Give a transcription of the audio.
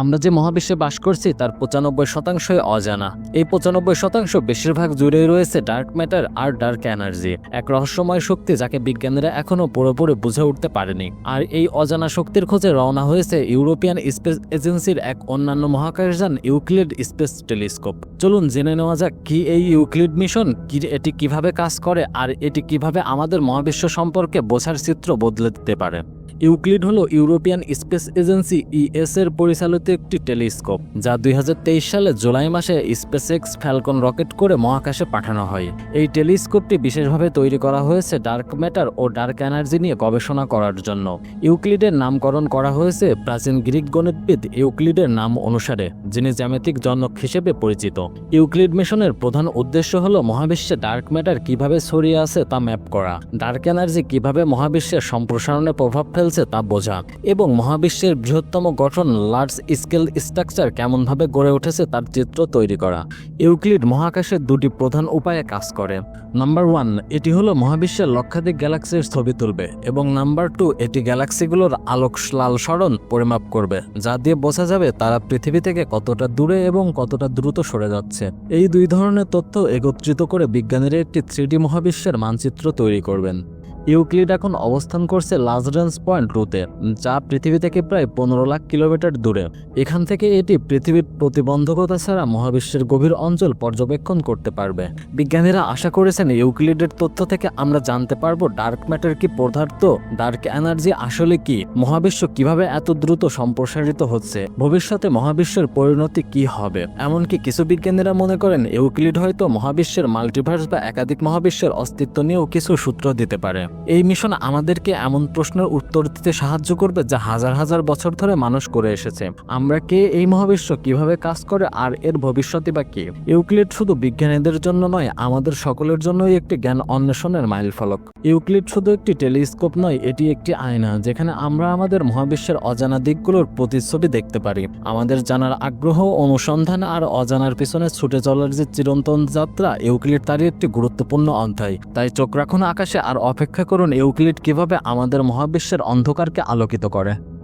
আমরা যে মহাবিশ্বে বাস করছি তার পঁচানব্বই শতাংশই অজানা। এই পঁচানব্বই শতাংশ বেশিরভাগ জুড়ে রয়েছে ডার্ক ম্যাটার আর ডার্ক এনার্জি এক রহস্যময় শক্তি যাকে বিজ্ঞানীরা এখনও পুরোপুরি বুঝে উঠতে পারেনি। আর এই অজানা শক্তির খোঁজে রওনা হয়েছে ইউরোপিয়ান স্পেস এজেন্সির এক অন্যান্য মহাকাশযান ইউক্লিড স্পেস টেলিস্কোপ। চলুন জেনে নেওয়া যাক কি এই ইউক্লিড মিশন কি, এটি কীভাবে কাজ করে আর এটি কীভাবে আমাদের মহাবিশ্ব সম্পর্কে বোঝার চিত্র বদলে দিতে পারে। ইউক্লিড হলো ইউরোপিয়ান স্পেস এজেন্সি ইএস এর পরিচালিত একটি টেলিস্কোপ, যা দুই হাজার তেইশ সালে জুলাই মাসে স্পেসএক্স ফ্যালকন রকেট করে মহাকাশে পাঠানো হয়। এই টেলিস্কোপটি বিশেষভাবে তৈরি করা হয়েছে ডার্ক ম্যাটার ও ডার্ক এনার্জি নিয়ে গবেষণা করার জন্য। ইউক্লিডের নামকরণ করা হয়েছে প্রাচীন গ্রিক গণিতবিদ ইউক্লিডের নাম অনুসারে, যিনি জ্যামিতিক জনক হিসেবে পরিচিত। ইউক্লিড মিশনের প্রধান উদ্দেশ্য হল মহাবিশ্বে ডার্ক ম্যাটার কীভাবে ছড়িয়ে আছে তা ম্যাপ করা। ডার্ক এনার্জি কীভাবে মহাবিশ্বের সম্প্রসারণে প্রভাব ফেলছে তা বোঝা। এবং মহাবিশ্বের বৃহত্তম গঠন লার্জ স্কেল স্ট্রাকচার কেমনভাবে গড়ে উঠেছে তার চিত্র তৈরি করা। ইউক্লিড মহাকাশের দুটি প্রধান উপায়ে কাজ করে। নাম্বার ওয়ান এটি হলো মহাবিশ্বের লক্ষাধিক গ্যালাক্সির ছবি তুলবে এবং নাম্বার টু এটি গ্যালাক্সিগুলোর আলোক লাল সরণ পরিমাপ করবে, যা দিয়ে বোঝা যাবে তারা পৃথিবী থেকে কতটা দূরে এবং কতটা দ্রুত সরে যাচ্ছে। এই দুই ধরনের তথ্য একত্রিত করে বিজ্ঞানীরা একটি থ্রিডি মহাবিশ্বের মানচিত্র তৈরি করবেন। ইউক্লিড এখন অবস্থান করছে লাজরেন্স পয়েন্ট রুতে যা পৃথিবী থেকে প্রায় পনেরো লাখ কিলোমিটার দূরে। এখান থেকে এটি পৃথিবীর প্রতিবন্ধকতা ছাড়া মহাবিশ্বের গভীর অঞ্চল পর্যবেক্ষণ করতে পারবে। বিজ্ঞানীরা আশা করেছেন ইউক্লিডের তথ্য থেকে আমরা জানতে পারব ডার্ক ম্যাটার কি পদার্থ, ডার্ক এনার্জি আসলে কি, মহাবিশ্ব কীভাবে এত দ্রুত সম্প্রসারিত হচ্ছে, ভবিষ্যতে মহাবিশ্বের পরিণতি কি হবে। এমনকি কিছু বিজ্ঞানীরা মনে করেন ইউক্লিড হয়তো মহাবিশ্বের মাল্টিভার্স বা একাধিক মহাবিশ্বের অস্তিত্ব নিয়েও কিছু সূত্র দিতে পারে। এই মিশন আমাদেরকে এমন প্রশ্নের উত্তর দিতে সাহায্য করবে যা হাজার হাজার বছর ধরে মানুষ করে এসেছে। আমরা কে, এই মহাবিশ্ব কীভাবে কাজ করে আর এর ভবিষ্যতে বা কি? ইউক্লিড শুধু বিজ্ঞানীদের জন্য নয়, আমাদের সকলের জন্যই একটি জ্ঞান অন্বেষণের মাইলফলক ইউক্লিড শুধু একটি টেলিস্কোপ নয়, এটি একটি আয়না, যেখানে আমরা আমাদের মহাবিশ্বের অজানা দিকগুলোর প্রতিচ্ছবি দেখতে পারি। আমাদের জানার আগ্রহ, অনুসন্ধান আর অজানার পিছনে ছুটে চলার যে চিরন্তন যাত্রা ইউক্লিড তারই একটি গুরুত্বপূর্ণ অধ্যায়। তাই চোখ রাখুন আকাশে আর অপেক্ষা করুন ইউক্লিড কীভাবে আমাদের মহাবিশ্বের অন্ধকারকে আলোকিত করে।